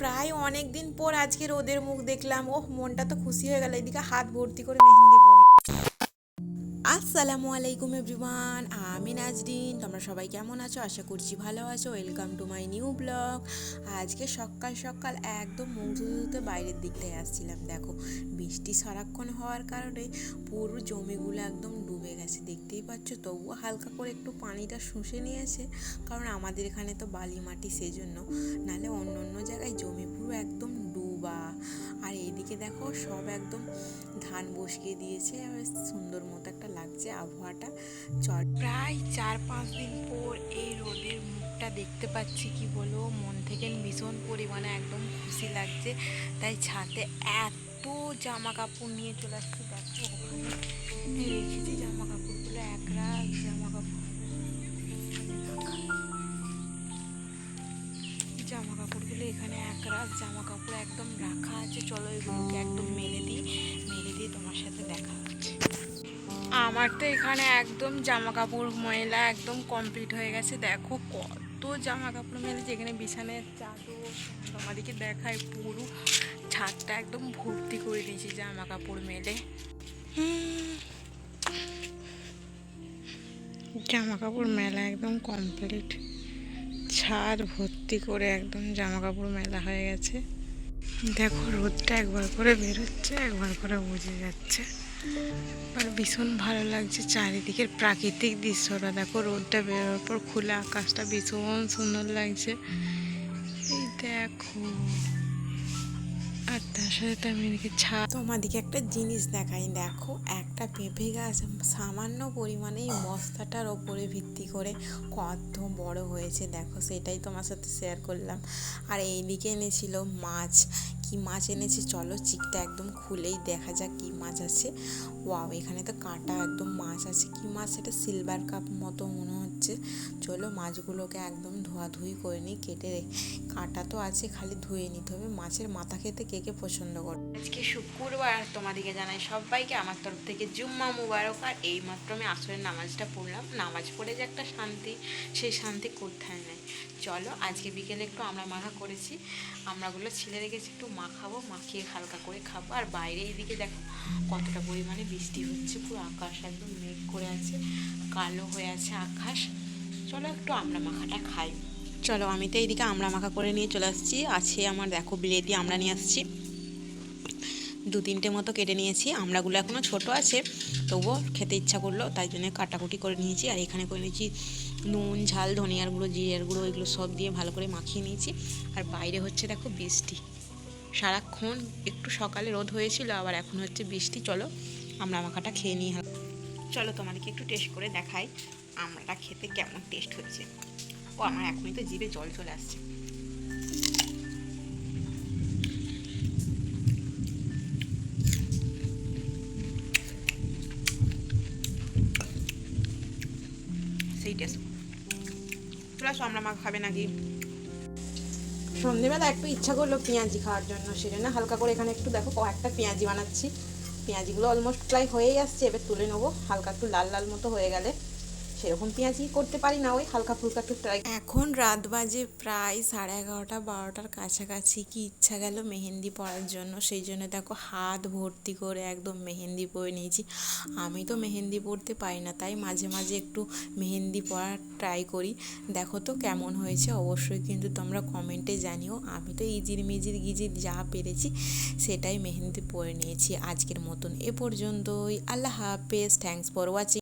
প্রায় অনেক দিন পর আজকে রোদের মুখ দেখলাম। ওহ, মনটা তো খুশি হয়ে গেল। এদিকে হাত ভর্তি করে মেহেন্দি আসসালামু আলাইকুম এভরিওয়ান, আমি নাজরিন, তোমরা সবাই কেমন আছো? আশা করছি ভালো আছো। Welcome to my new blog আজকে সকাল সকাল একদম মুখ ধুতে বাইরের দিকটায় আসছিলাম। দেখো, বৃষ্টি সারাক্ষণ হওয়ার কারণে পুরো জমিগুলো একদম ডুবে গেছে, দেখতেই পাচ্ছ? তবুও হালকা করে একটু পানিটা শুষে নিয়েছে, কারণ আমাদের এখানে তো বালি মাটি সেজন্য। নাহলে অন্য অন্য জায়গায় জমি পুরো একদম দেখো, সব একদম ধান বসিয়ে দিয়েছে। সুন্দর মতো একটা লাগছে আবহাওয়াটা। চল। প্রায় চার পাঁচ দিন পর এই রোদের মুখটা দেখতে পাচ্ছি, কি বলব? মন থেকে ভীষণ পরিমাণে একদম খুশি লাগছে। তাই ছাদে এত জামা কাপড় নিয়ে চলে আসছি। দেখো রেখেছি জামা কাপড়গুলো এক এক জামা কাপড় একদম রাখা আছে। চলো এগুলোকে একদম মেলে দিই, মেলে দিয়ে তোমার সাথে দেখা হচ্ছে। আমার তো এখানে একদম জামা কাপড় ময়লা একদম কমপ্লিট হয়ে গেছে। দেখো কত জামা কাপড় মেলেছে। এখানে বিছানার চাদর, তোমাদেরকে দেখায় পুরো। ছাদটা একদম ভর্তি করে দিয়েছি জামা কাপড় মেলে। জামা কাপড় মেলা একদম কমপ্লিট ছাদ ভর্তি করে একদম জামা কাপড় মেলা হয়ে গেছে। দেখো, রোদটা একবার করে বেরোচ্ছে, একবার করে বুঝে যাচ্ছে। আর ভীষণ ভালো লাগছে চারিদিকের প্রাকৃতিক দৃশ্যটা। দেখো, রোদটা বেরোর পর খোলা আকাশটা ভীষণ সুন্দর লাগছে। এই দেখো, আর তার সাথে তো আমি এদিকে ছা তোমাদেরকে একটা জিনিস দেখাই। দেখো, একটা পেঁপে গাছ সামান্য পরিমাণে এই বস্তাটার ওপরে ভিত্তি করে কত বড় হয়েছে। দেখো, সেটাই তোমার সাথে শেয়ার করলাম। আর এইদিকে এনেছিল মাছ। কি মাছ এনেছে? চলো, চিকটা একদম খুলেই দেখা যাক কি মাছ আছে। ওয়াও এখানে তো কাঁটা একদম মাছ আছে। কি মাছ সেটা সিলভার কাপ মতো মনে হচ্ছে। চলো, মাছগুলোকে একদম ধোয়াধুয়ি করে নিই, কেটে কাটা তো আছে, খালি ধুয়ে নিতে হবে। মাছের মাথা খেতে কে কে পছন্দ করে। আজকে শুক্রবার তোমাদেরকে জানাই সবাইকে আমার তরফ থেকে জুম্মা মুবারক। আর এইমাত্র আমি আসরের নামাজটা পড়লাম। নামাজ পড়ে যে একটা শান্তি সেই শান্তি কোথায় নেই। চলো আজকে বিকেলে একটু আমরা মাখা করেছি। আমরাগুলো ছিলে রেখেছি একটু মাখাবো মাখিয়ে হালকা করে খাব। আর বাইরে এইদিকে দেখো কতটা পরিমাণে বৃষ্টি হচ্ছে পুরো আকাশ একদম মেঘ করে আছে কালো হয়ে আছে আকাশ। চলো একটু আমরা মাখাটা খাই। চলো আমি তো এইদিকে আমরা মাখা করে নিয়ে চলে আসছি। আছে আমার দেখো বিলেতি আমরা নিয়ে আসছি। দু তিনটে মতো কেটে নিয়েছি, আমড়াগুলো এখনও ছোট আছে, তবুও খেতে ইচ্ছা করল, তাই জন্য কাটাকুটি করে নিয়েছি, আর এখানে করে নিয়েছি নুন, ঝাল, ধনিয়ার গুঁড়ো, জিরের গুঁড়ো, এগুলো সব দিয়ে ভালো করে মাখিয়ে নিয়েছি, আর বাইরে হচ্ছে দেখো বৃষ্টি। সারাক্ষণ একটু সকালে রোদ হয়েছিল, আবার এখন হচ্ছে বৃষ্টি, চলো আমরা মাখাটা খেয়ে নিই। চলো তোমাদেরকে একটু টেস্ট করে দেখাই, আমড়াটা খেতে কেমন টেস্ট হয়েছে। ও, আমার এখনই তো জিভে জল চলে আসছে। সেই টেস্ট আমরা মা খাবে নাকি? সন্ধেবেলা একটু ইচ্ছা করল পেঁয়াজি খাওয়ার জন্য, সেজন্য হালকা করে এখানে একটু দেখো কয়েকটা পেঁয়াজি বানাচ্ছি। পেঁয়াজিগুলো অলমোস্ট প্রায় হয়েই আসছে, এবার তুলে নেব। হালকা একটু লাল লাল মতো হয়ে গেলে। সেরকম পেঁয়াজি করতে পারি না, ওই হালকা ফুলকা একটু ট্রাই এখন রাত বাজে প্রায় সাড়ে এগারোটা, বারোটার কাছাকাছি কি ইচ্ছা গেল মেহেন্দি পরার জন্য। সেই জন্য দেখো হাত ভর্তি করে একদম মেহেন্দি পরে নিয়েছি। আমি তো মেহেন্দি পরতে পারি না, তাই মাঝে মাঝে একটু মেহেন্দি পরার ট্রাই করি। দেখো তো কেমন হয়েছে, অবশ্যই কিন্তু তোমরা কমেন্টে জানিও। আমি তো ইজির মিজির গিজির যা পেরেছি, সেটাই মেহেন্দি পরে নিয়েছি। আজকের মতন এ পর্যন্তই। আল্লাহ হাফেজ থ্যাংকস ফর ওয়াচিং